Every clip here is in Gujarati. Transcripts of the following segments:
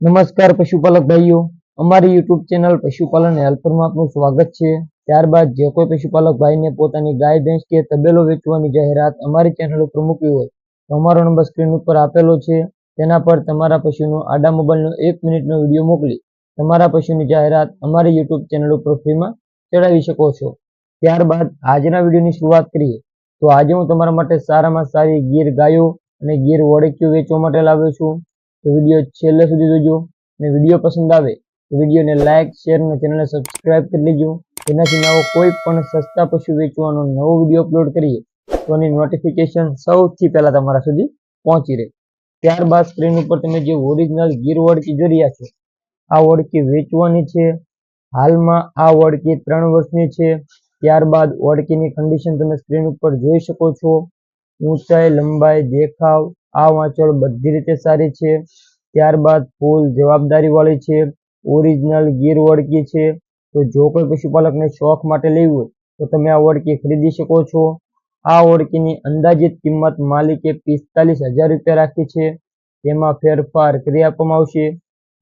નમસ્કાર પશુપાલક ભાઈઓ, અમારી યુટ્યુબ ચેનલ પશુપાલન હેલ્પરમાં આપનું સ્વાગત છે. ત્યારબાદ જે કોઈ પશુપાલક ભાઈને પોતાની ગાય, ભેંસ કે તબેલો વેચવાની જાહેરાત અમારી ચેનલ ઉપર મૂકવી હોય, તો અમારો નંબર સ્ક્રીન ઉપર આપેલો છે. તેના પર તમારા પશુનો આડા મોબાઈલનો એક મિનિટનો વીડિયો મોકલી તમારા પશુની જાહેરાત અમારી યુટ્યુબ ચેનલ ઉપર ફ્રીમાં ચડાવી શકો છો. ત્યારબાદ આજના વિડીયોની શરૂઆત કરીએ, તો આજે હું તમારા માટે સારામાં સારી ગીર ગાયો અને ગીર વળેકીઓ વેચવા માટે લાવ્યો છું. તો વીડિયો છેલ્લે સુધી જોજો. અને વીડિયો પસંદ આવે તો વિડીયોને લાઇક શેર અને ચેનલને સબસ્ક્રાઇબ કરી લેજો. જેનાથી નવો કોઈ પણ સસ્તા પશુ વેચવાનો નવો વીડિયો અપલોડ કરીએ, તો એની નોટિફિકેશન સૌથી પહેલાં તમારા સુધી પહોંચી રહે. ત્યારબાદ સ્ક્રીન ઉપર તમે જે ઓરિજિનલ ગીર વડકી જોઈ રહ્યા છો, આ વડકી વેચવાની છે. હાલમાં આ વળકી ત્રણ વર્ષની છે. ત્યારબાદ વળકીની કન્ડિશન તમે સ્ક્રીન ઉપર જોઈ શકો છો. ઊંચાઈ, લંબાઈ, દેખાવ આ વાંચોળ બધી રીતે સારી છે. ત્યારબાદ ફૂલ જવાબદારી વાળી છે. ઓરિજિનલ ગીર વળકી છે. તો જો કોઈ પશુપાલકને શોખ માટે લેવું હોય, તો તમે આ વળકી ખરીદી શકો છો. આ ઓળકીની અંદાજિત કિંમત માલિકે પિસ્તાલીસ હજાર રૂપિયા રાખી છે. તેમાં ફેરફાર કરી આપવામાં આવશે.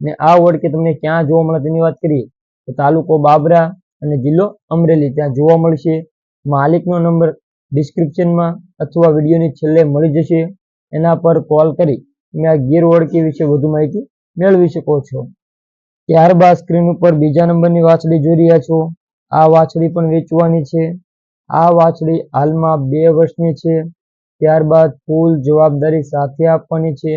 ને આ ઓળકી તમને ક્યાં જોવા મળે તેની વાત કરીએ, તો તાલુકો બાબરા અને જિલ્લો અમરેલી ત્યાં જોવા મળશે. માલિકનો નંબર ડિસ્ક્રિપ્શનમાં અથવા વિડીયોની છેલ્લે મળી જશે. એના પર કોલ કરી તમે આ ગીર ઓળખી વિશે વધુ માહિતી મેળવી શકો છો. ત્યારબાદ સ્ક્રીન ઉપર બીજા નંબરની વાછડી જોઈ રહ્યા છો. આ વાછડી પણ વેચવાની છે. આ વાછડી હાલમાં બે વર્ષની છે. ત્યારબાદ ફૂલ જવાબદારી સાથે આપવાની છે.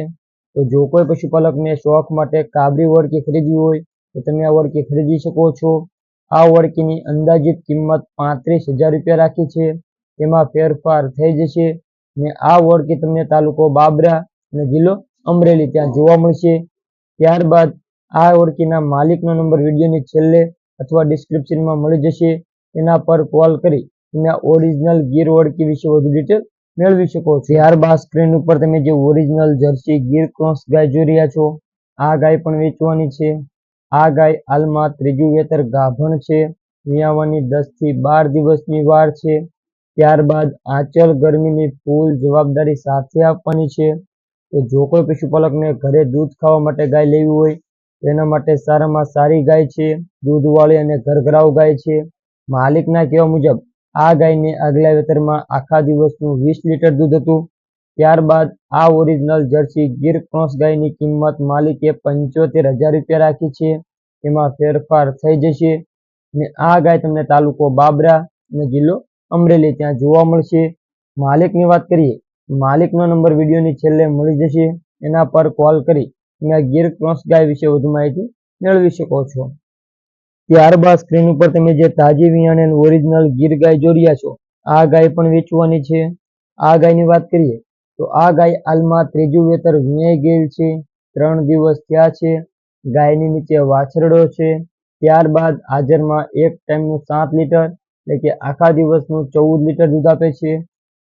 તો જો કોઈ પશુપાલકને શોખ માટે કાબરી વળકી ખરીદવી હોય, તો તમે આ વળકી ખરીદી શકો છો. આ વળકીની અંદાજિત કિંમત પાંત્રીસ હજાર રૂપિયા રાખી છે. તેમાં ફેરફાર થઈ જશે. ને આ ઓળખી તમને તાલુકો બાબરા અને જિલ્લો અમરેલી ત્યાં જોવા મળશે. ત્યારબાદ આ ઓળખીના માલિકનો નંબર વિડીયોની છેલ્લે અથવા ડિસ્ક્રિપ્શનમાં મળી જશે. તેના પર કોલ કરી તમે ઓરિજિનલ ગીર ઓળખી વિશે વધુ ડિટેલ મેળવી શકો. છો ત્યારબાદ સ્ક્રીન ઉપર તમે જે ઓરિજિનલ જર્સી ગીર ક્રોસ ગાય જોઈ રહ્યા છો, આ ગાય પણ વેચવાની છે. આ ગાય હાલમાં ત્રીજું વેતર ગાભણ છે. મિયાવાની દસથી બાર દિવસની વાર છે. ત્યારબાદ આંચલ ગરમીની ફૂલ જવાબદારી સાથે આપવાની છે. તો જો કોઈ પશુપાલકને ઘરે દૂધ ખાવા માટે ગાય લેવી હોય તેના માટે સારામાં સારી ગાય છે. દૂધવાળી અને ઘરઘરાવ ગાય છે. માલિકના કહેવા મુજબ, આ ગાયને આગલા વેતરમાં આખા દિવસનું વીસ લીટર દૂધ હતું. ત્યારબાદ આ ઓરિજિનલ જર્સી ગીર ક્રોસ ગાયની કિંમત માલિકે પંચોતેર હજાર રૂપિયા રાખી છે. તેમાં ફેરફાર થઈ જશે. અને આ ગાય તમને તાલુકો બાબરા અને જિલ્લો અમરેલી ત્યાં જોવા મળશે. માલિકની વાત કરીએ, માલિકનો નંબર વિડીયોની છેલ્લે મળી જશે. એના પર કોલ કરી તમે ગીર ક્રોસ ગાય વિશે વધુ માહિતી મેળવી શકો છો. ત્યારબાદ સ્ક્રીન ઉપર તમે જે તાજી વિયાણે ઓરિજિનલ ગીર ગાય રહ્યા છો, આ ગાય પણ વેચવાની છે. આ ગાયની વાત કરીએ, તો આ ગાય હાલમાં ત્રીજું વેતર વિયાઈ ગયેલ છે. ત્રણ દિવસ થયા છે. ગાયની નીચે વાછરડો છે. ત્યારબાદ હાજરમાં એક ટાઈમનું સાત લીટર એટલે કે આખા દિવસનું ચૌદ લીટર દૂધ આપે છે.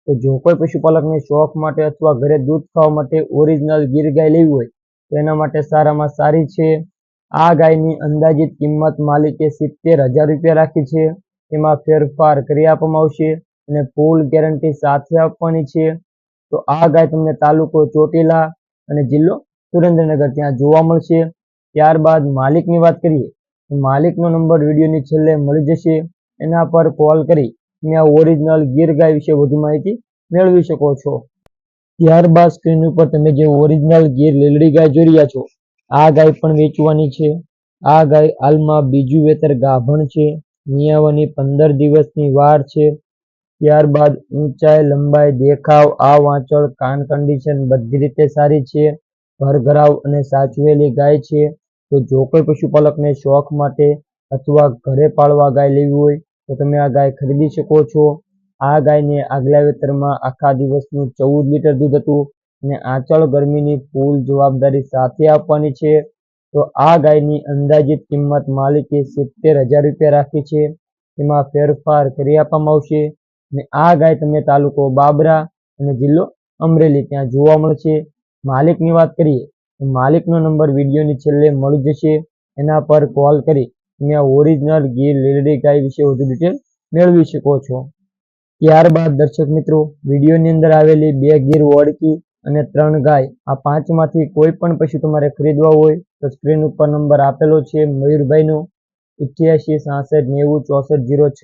તો જો કોઈ પશુપાલકને શોખ માટે અથવા ઘરે દૂધ ખાવા માટે ઓરિજિનલ ગીર ગાય લેવી હોય, તો એના માટે સારામાં સારી છે. આ ગાયની અંદાજિત કિંમત માલિકે સિત્તેર હજાર રૂપિયા રાખી છે. તેમાં ફેરફાર કરી આપવામાં આવશે અને ફૂલ ગેરંટી સાથે આપવાની છે. તો આ ગાય તમને તાલુકો ચોટીલા અને જિલ્લો સુરેન્દ્રનગર ત્યાં જોવા મળશે. ત્યારબાદ માલિકની વાત કરીએ માલિકનો નંબર વિડીયોની છેલ્લે મળી જશે. એના પર કોલ કરી તમે આ ઓરિજિનલ ગીર ગાય વિશે વધુ માહિતી મેળવી શકો છો. ત્યારબાદ સ્ક્રીન ઉપર તમે જે ઓરિજિનલ ગીર લીલડી ગાય જોઈ રહ્યા છો, આ ગાય પણ વેચવાની છે. આ ગાય હાલમાં બીજું વેતર ગાભણ છે, મિયાવાની પંદર દિવસની વાર છે. ત્યારબાદ ઊંચાઈ, લંબાઈ, દેખાવ, આ વાંચળ, કાન કન્ડિશન બધી રીતે સારી છે. ભરઘરાવ અને સાચવેલી ગાય છે. તો જો કોઈ પશુપાલકને શોખ માટે અથવા ઘરે પાળવા ગાય લેવી હોય, તો તમે આ ગાય ખરીદી શકો છો. આ ગાયને આગલા વેતરમાં આખા દિવસનું ચૌદ લીટર દૂધ હતું અને આંચળ ગરમીની ફૂલ જવાબદારી સાથે આપવાની છે. તો આ ગાયની અંદાજિત કિંમત માલિકે સિત્તેર હજાર રૂપિયા રાખી છે. તેમાં ફેરફાર કરી આપવામાં આવશે. અને આ ગાય તમને તાલુકો બાબરા અને જિલ્લો અમરેલી ત્યાં જોવા મળશે. માલિકની વાત કરીએ માલિકનો નંબર વિડીયોની છેલ્લે મળી જશે. એના પર કોલ કરી આ ઓરિજિનલ ગીર લીલડી ગાય વિશે વધુ ડિટેલ મેળવી શકો છો. ત્યારબાદ દર્શક મિત્રો, વિડીયોની અંદર આવેલી બે ગીર વળકી અને ત્રણ ગાય, આ પાંચમાંથી કોઈ પણ પશુ તમારે ખરીદવા હોય તો સ્ક્રીન ઉપર નંબર આપેલો છે મયુરભાઈનો ઇઠ્યાસી, સાસઠ, નેવું, ચોસઠ, જીરો છ.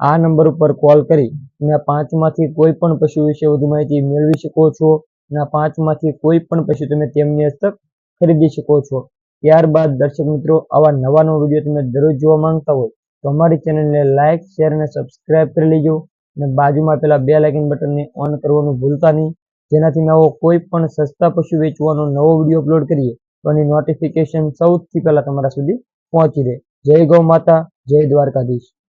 આ નંબર ઉપર કોલ કરી આ પાંચમાંથી કોઈ પણ પશુ વિશે વધુ માહિતી મેળવી શકો છો અને પાંચમાંથી કોઈ પણ પશુ તમે તેમની હસ્તક ખરીદી શકો છો. ત્યારબાદ દર્શક મિત્રો, આવા નવા નવા વીડિયો તમે દરરોજ જોવા માંગતા હોય તો અમારી ચેનલને લાઇક શેર અને સબસ્ક્રાઇબ કરી લેજો અને બાજુમાં પેલા બે લાઇકન બટનને ઓન કરવાનું ભૂલતા નહીં. જેનાથી નવો કોઈ પણ સસ્તા પશુ વેચવાનો નવો વીડિયો અપલોડ કરીએ તો એની નોટિફિકેશન સૌથી પહેલા તમારા સુધી પહોંચી રહે. જય ગૌ માતા, જય દ્વારકાધીશ.